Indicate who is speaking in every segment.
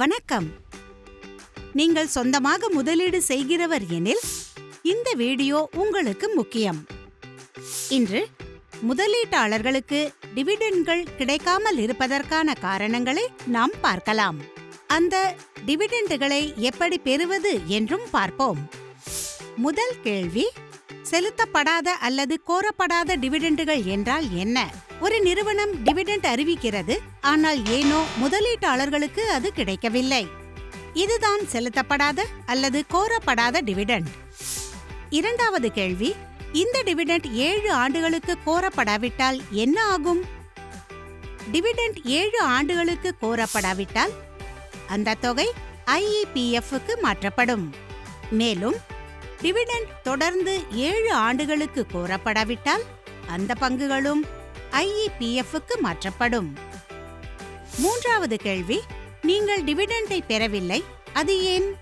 Speaker 1: வணக்கம். நீங்கள் சொந்தமாக முதலீடு செய்கிறவர் எனில் இந்த வீடியோ உங்களுக்கு முக்கியம். இன்று முதலீட்டாளர்களுக்கு டிவிடெண்ட்கள் கிடைக்காமல் இருப்பதற்கான காரணங்களை நாம் பார்க்கலாம். அந்த டிவிடெண்டுகளை எப்படி பெறுவது என்றும் பார்ப்போம். முதல் கேள்வி செலுத்தப்படாத அல்லது கோரப்படாத டிவிடெண்டுகள் என்றால் என்ன? ஒரு நிறுவனம் டிவிடெண்ட் அறிவிக்கிறது ஆனால் ஏனோ முதலீட்டாளர்களுக்கு அது கிடைக்கவில்லை. இதுதான் செலுத்தப்படாத அல்லது கோரப்படாத டிவிடெண்ட். இரண்டாவது கேள்வி இந்த டிவிடெண்ட் ஏழு ஆண்டுகளுக்கு கோரப்படாவிட்டால் என்ன ஆகும்? டிவிடெண்ட் ஏழு ஆண்டுகளுக்கு கோரப்படாவிட்டால் அந்த தொகை ஐஇபிஎஃப்க்கு மாற்றப்படும். மேலும் டிவிடெண்ட் தொடர்ந்து ஏழு ஆண்டுகளுக்கு கோரப்படாவிட்டால் அந்த பங்குகளும் ஐஇபிஎஃப்க்கு மாற்றப்படும். மூன்றாவது கேள்வி நீங்கள் டிவிடெண்டை பெறவில்லை அது ஏன்?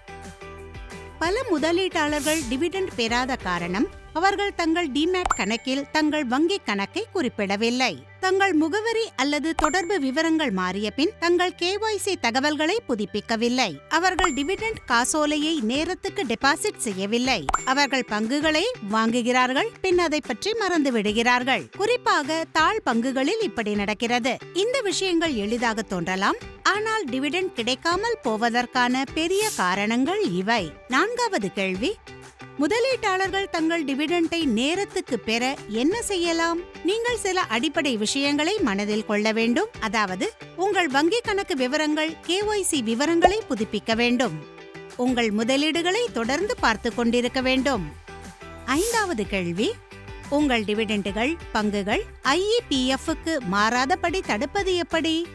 Speaker 1: பல முதலீட்டாளர்கள் டிவிடெண்ட் பெறாத காரணம் அவர்கள் தங்கள் டிமேட் கணக்கில் தங்கள் வங்கிக் கணக்கை குறிப்பிடவில்லை. தங்கள் முகவரி அல்லது தொடர்பு விவரங்கள் மாறிய பின் தங்கள் கேஒய்சி தகவல்களை புதுப்பிக்கவில்லை. அவர்கள் டிவிடெண்ட் காசோலையை நேரத்துக்கு டெபாசிட் செய்யவில்லை. அவர்கள் பங்குகளை வாங்குகிறார்கள் பின் அதை பற்றி மறந்து விடுகிறார்கள். குறிப்பாக தாழ் பங்குகளில் இப்படி நடக்கிறது. இந்த விஷயங்கள் எளிதாக தோன்றலாம். ஆனால் டிவிடெண்ட் கிடைக்காமல் போவதற்கான பெரிய காரணங்கள் இவை. நான்காவது கேள்வி முதலீட்டாளர்கள் தங்கள் டிவிடெண்டை நேரத்துக்கு பெற என்ன செய்யலாம்? நீங்கள் சில அடிப்படை விஷயங்களை மனதில் கொள்ள வேண்டும். அதாவது உங்கள் வங்கி கணக்கு விவரங்கள் கேஒய்சி விவரங்களை புதுப்பிக்க வேண்டும். உங்கள் முதலீடுகளை தொடர்ந்து பார்த்து கொண்டிருக்க வேண்டும். ஐந்தாவது கேள்வி. உங்கள் டிவிடெண்டுகள் பங்குகள் ஐஇபிஎஃப்க்கு மாறாதபடி தடுப்பது எப்படி?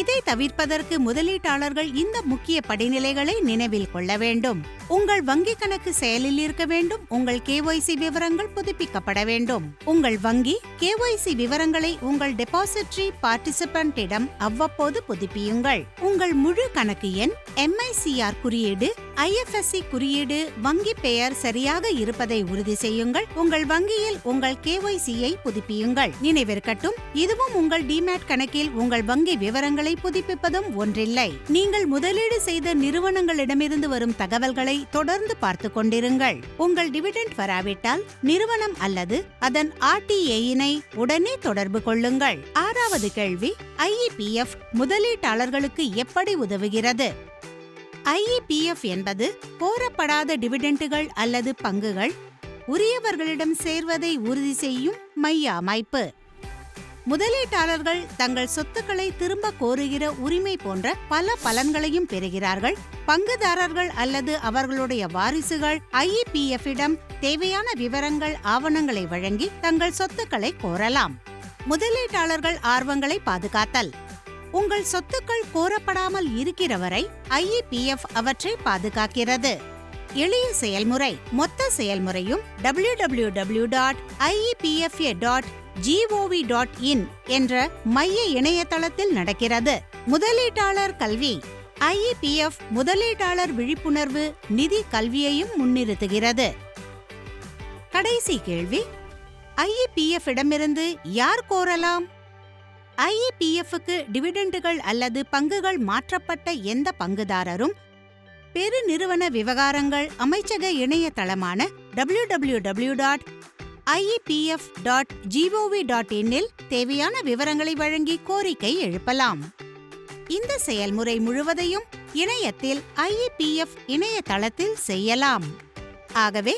Speaker 1: இதை தவிர்ப்பதற்கு முதலீட்டாளர்கள் இந்த முக்கிய படிநிலைகளை நினைவில் கொள்ள வேண்டும். உங்கள் வங்கி கணக்கு செயலில் இருக்க வேண்டும். உங்கள் கேஒய்சி விவரங்கள் புதுப்பிக்கப்பட வேண்டும். உங்கள் வங்கி கேஒய்சி விவரங்களை உங்கள் டெபாசிட்டரி பார்ட்டிசிபென்ட்டிடம் அவ்வப்போது புதுப்பியுங்கள். உங்கள் முழு கணக்கு எண் எம்ஐசிஆர் குறியீடு ஐஎஃப்எஸ்சி குறியீடு வங்கி பெயர் சரியாக இருப்பதை உறுதி செய்யுங்கள். உங்கள் வங்கியில் உங்கள் கேஒய்சியை புதுப்பியுங்கள். நினைவிருக்கட்டும் இதுவும் உங்கள் டிமேட் கணக்கில் உங்கள் வங்கி விவரங்களை புதுப்பிப்பதும் ஒன்றில்லை. நீங்கள் முதலீடு செய்த நிறுவனங்களிடமிருந்து வரும் தகவல்களை தொடர்ந்து பார்த்து கொண்டிருங்கள். உங்கள் டிவிடெண்ட் வராவிட்டால் நிறுவனம் அல்லது அதன் ஆர்டிஏயினை உடனே தொடர்பு கொள்ளுங்கள். ஆறாவது கேள்வி ஐஇபிஎஃப் முதலீட்டாளர்களுக்கு எப்படி உதவுகிறது? ஐஇபிஎஃப் என்பது கோரப்படாத டிவிடெண்டுகள் அல்லது பங்குகள் உரியவர்களிடம் சேர்வதை உறுதி செய்யும் மைய அமைப்பு. முதலீட்டாளர்கள் தங்கள் சொத்துக்களை திரும்ப கோருகிற உரிமை போன்ற பல பலன்களையும் பெறுகிறார்கள். பங்குதாரர்கள் அல்லது அவர்களுடைய வாரிசுகள் ஐஇபிஎஃபிடம் தேவையான விவரங்கள் ஆவணங்களை வழங்கி தங்கள் சொத்துக்களை கோரலாம். முதலீட்டாளர்கள் ஆர்வங்களை பாதுகாத்தல். உங்கள் சொத்துக்கள் கோரப்படாமல் இருக்கிற வரை ஐஇபிஎஃப் அவற்றை பாதுகாக்கிறது. எளிய செயல்முறை மொத்த செயல்முறையும் W W W dot I E P F A dot G O V dot in என்ற மைய இணையதளத்தில் நடக்கிறது. முதலீட்டாளர் கல்வி ஐஇபிஎஃப் முதலீட்டாளர் விழிப்புணர்வு நிதி கல்வியையும் முன்னிறுத்துகிறது. கடைசி கேள்வி ஐஇபிஎஃப் இடமிருந்து யார் கோரலாம்? ஐஇபிஎஃப்க்கு டிவிடெண்டுகள் அல்லது பங்குகள் மாற்றப்பட்ட எந்த பங்குதாரரும் பெருநிறுவன விவகாரங்கள் அமைச்சக இணையதளமான W W W dot I E P F dot G O V dot இன்னில் தேவையான விவரங்களை வழங்கி கோரிக்கை எழுப்பலாம். இந்த செயல்முறை முழுவதையும் இணையத்தில் ஐஇபிஎஃப் இணையதளத்தில் செய்யலாம். ஆகவே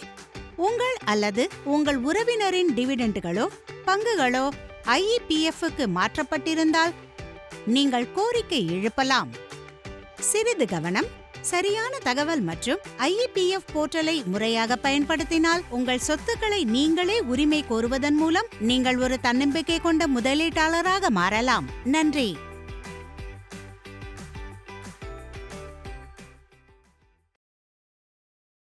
Speaker 1: உங்கள் அல்லது உங்கள் உறவினரின் டிவிடெண்டுகளோ பங்குகளோ ஐஇபிஎஃப்க்கு மாற்றப்பட்டிருந்தால் நீங்கள் கோரிக்கை எழுப்பலாம். சிறிது கவனம். சரியான தகவல் மற்றும் ஐஇபிஎஃப் போர்ட்டலை முறையாக பயன்படுத்தினால் உங்கள் சொத்துக்களை நீங்களே உரிமை கோருவதன் மூலம் நீங்கள் ஒரு தன்னம்பிக்கை கொண்ட முதலீட்டாளராக மாறலாம். நன்றி.